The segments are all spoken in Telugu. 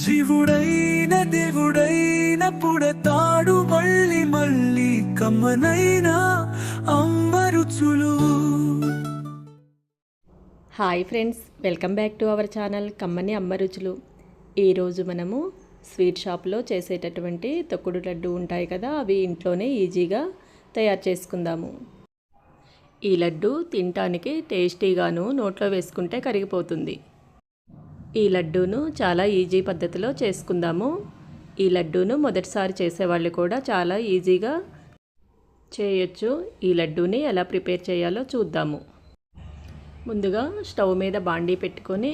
జీవుడైన దేవుడైన పుడతాడు మళ్ళీ మళ్ళీ కమ్మనైన అమ్మ రుచులు hi friends welcome back to our channel కమ్మని అమ్మ రుచులు ఈరోజు మనము స్వీట్ షాప్లో చేసేటటువంటి తొక్కుడు లడ్డు ఉంటాయి కదా అవి ఇంట్లోనే ఈజీగా తయారు చేసుకుందాము. ఈ లడ్డు తినటానికి టేస్టీగాను నోట్లో వేసుకుంటే కరిగిపోతుంది. ఈ లడ్డూను చాలా ఈజీ పద్ధతిలో చేసుకుందాము. ఈ లడ్డూను మొదటిసారి చేసేవాళ్ళు కూడా చాలా ఈజీగా చేయొచ్చు. ఈ లడ్డూని ఎలా ప్రిపేర్ చేయాలో చూద్దాము. ముందుగా స్టవ్ మీద బాండీ పెట్టుకొని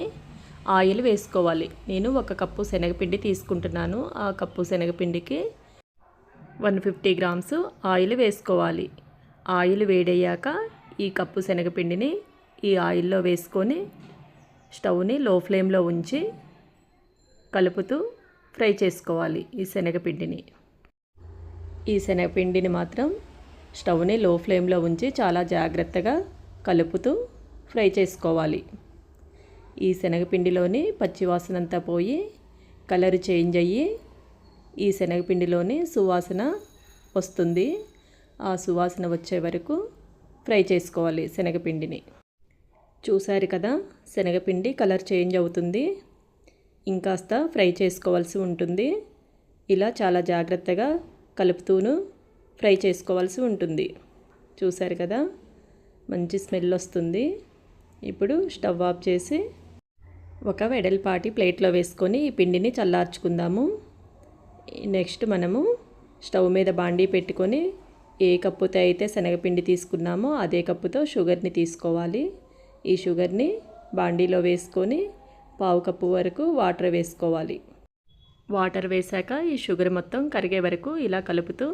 ఆయిల్ వేసుకోవాలి. నేను ఒక కప్పు శనగపిండి తీసుకుంటున్నాను. ఆ కప్పు శనగపిండికి వన్ ఫిఫ్టీ గ్రామ్స్ ఆయిల్ వేసుకోవాలి. ఆయిల్ వేడయ్యాక ఈ కప్పు శనగపిండిని ఈ ఆయిల్లో వేసుకొని స్టవ్ని లో ఫ్లేమ్లో ఉంచి కలుపుతూ ఫ్రై చేసుకోవాలి ఈ శనగపిండిని. ఈ శనగపిండిని మాత్రం స్టవ్ని లో ఫ్లేమ్లో ఉంచి చాలా జాగ్రత్తగా కలుపుతూ ఫ్రై చేసుకోవాలి. ఈ శనగపిండిలోని పచ్చివాసనంతా పోయి కలర్ చేంజ్ అయ్యి ఈ శనగపిండిలోని సువాసన వస్తుంది. ఆ సువాసన వచ్చే వరకు ఫ్రై చేసుకోవాలి శనగపిండిని. చూశారు కదా శనగపిండి కలర్ చేంజ్ అవుతుంది. ఇంకాస్త ఫ్రై చేసుకోవాల్సి ఉంటుంది. ఇలా చాలా జాగ్రత్తగా కలుపుతూను ఫ్రై చేసుకోవాల్సి ఉంటుంది. చూశారు కదా మంచి స్మెల్ వస్తుంది. ఇప్పుడు స్టవ్ ఆఫ్ చేసి ఒక వెడల్పాటి ప్లేట్లో వేసుకొని ఈ పిండిని చల్లార్చుకుందాము. నెక్స్ట్ మనము స్టవ్ మీద బాండీ పెట్టుకొని ఏ కప్పుతో అయితే శనగపిండి తీసుకున్నామో అదే కప్పుతో షుగర్ని తీసుకోవాలి. ఈ షుగర్ని బాండీలో వేసుకొని పావు కప్పు వరకు వాటర్ వేసుకోవాలి. వాటర్ వేశాక ఈ షుగర్ మొత్తం కరిగే వరకు ఇలా కలుపుతూ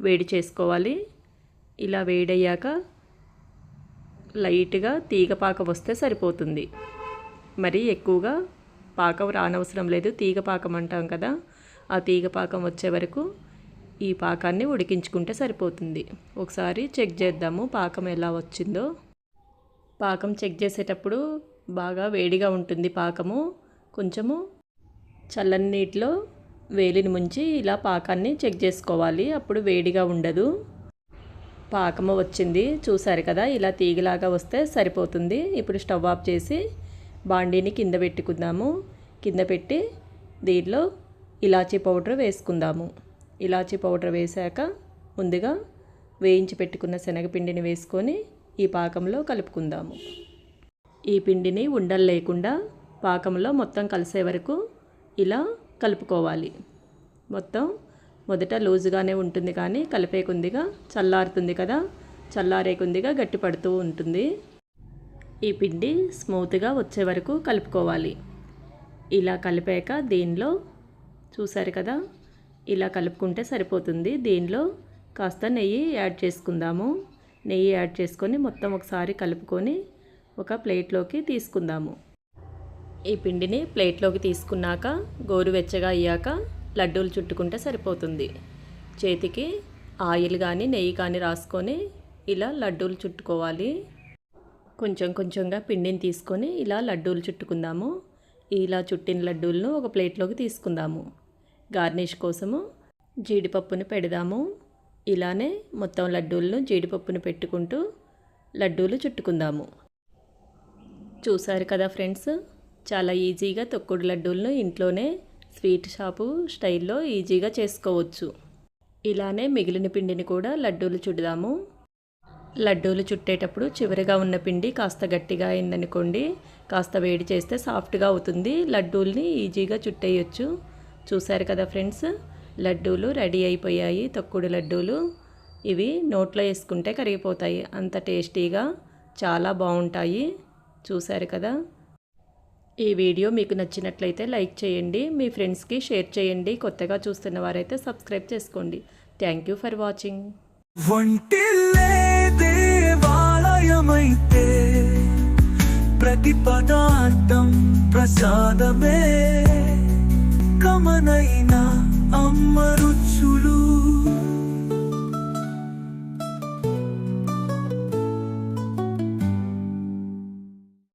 వేడి చేసుకోవాలి. ఇలా వేడయ్యాక లైట్గా తీగ పాక వస్తే సరిపోతుంది. మరి ఎక్కువగా పాకం రానవసరం లేదు. తీగ పాకం అంటాం కదా ఆ తీగ పాకం వచ్చే వరకు ఈ పాకాన్ని ఉడికించుకుంటే సరిపోతుంది. ఒకసారి చెక్ చేద్దాము పాకం ఎలా వచ్చిందో. పాకం చెక్ చేసేటప్పుడు బాగా వేడిగా ఉంటుంది పాకము. కొంచెము చల్లని నీటిలో వేలిని ముంచి ఇలా పాకాన్ని చెక్ చేసుకోవాలి. అప్పుడు వేడిగా ఉండదు. పాకము వచ్చింది. చూసారు కదా ఇలా తీగలాగా వస్తే సరిపోతుంది. ఇప్పుడు స్టవ్ ఆఫ్ చేసి బాండీని కింద పెట్టుకుందాము. కింద పెట్టి దీనిలో ఇలాచీ పౌడర్ వేసుకుందాము. ఇలాచీ పౌడర్ వేశాక ముందుగా వేయించి పెట్టుకున్న శనగపిండిని వేసుకొని ఈ పాకంలో కలుపుకుందాము. ఈ పిండిని ఉండలు లేకుండా పాకంలో మొత్తం కలిసే వరకు ఇలా కలుపుకోవాలి. మొత్తం మొదట లూజుగానే ఉంటుంది కానీ కలిపే కొద్దిగా చల్లారుతుంది కదా చల్లారే కొద్దిగా గట్టిపడుతూ ఉంటుంది. ఈ పిండి స్మూత్గా వచ్చే వరకు కలుపుకోవాలి. ఇలా కలిపాక దీనిలో చూసారు కదా ఇలా కలుపుకుంటే సరిపోతుంది. దీనిలో కాస్త నెయ్యి యాడ్ చేసుకుందాము. నెయ్యి యాడ్ చేసుకొని మొత్తం ఒకసారి కలుపుకొని ఒక ప్లేట్లోకి తీసుకుందాము. ఈ పిండిని ప్లేట్లోకి తీసుకున్నాక గోరువెచ్చగా అయ్యాక లడ్డూలు చుట్టుకుంటే సరిపోతుంది. చేతికి ఆయిల్ కానీ నెయ్యి కానీ రాసుకొని ఇలా లడ్డూలు చుట్టుకోవాలి. కొంచెం కొంచెంగా పిండిని తీసుకొని ఇలా లడ్డూలు చుట్టుకుందాము. ఇలా చుట్టిన లడ్డూలను ఒక ప్లేట్లోకి తీసుకుందాము. గార్నిష్ కోసము జీడిపప్పుని పెడదాము. ఇలానే మొత్తం లడ్డూలను జీడిపప్పుని పెట్టుకుంటూ లడ్డూలు చుట్టుకుందాము. చూసారు కదా ఫ్రెండ్స్? చాలా ఈజీగా తొక్కుడు లడ్డూలను ఇంట్లోనే స్వీట్ షాపు స్టైల్లో ఈజీగా చేసుకోవచ్చు. ఇలానే మిగిలిన పిండిని కూడా లడ్డూలు చుడదాము. లడ్డూలు చుట్టేటప్పుడు చివరిగా ఉన్న పిండి కాస్త గట్టిగా అయిందనుకోండి కాస్త వేడి చేస్తే సాఫ్ట్గా అవుతుంది. లడ్డూల్ని ఈజీగా చుట్టేయచ్చు. చూసారు కదా ఫ్రెండ్స్? లడ్డూలు రెడీ అయిపోయాయి తొక్కుడు లడ్డూలు. ఇవి నోట్లో వేసుకుంటే కరిగిపోతాయి. అంత టేస్టీగా చాలా బాగుంటాయి. చూశారు కదా? ఈ వీడియో మీకు నచ్చినట్లయితే లైక్ చేయండి మీ ఫ్రెండ్స్కి షేర్ చేయండి. కొత్తగా చూస్తున్న వారైతే సబ్స్క్రైబ్ చేసుకోండి. Thank you for watching. ప్రతి పదార్థం ప్రసాదమే. అమ్మ రుచులు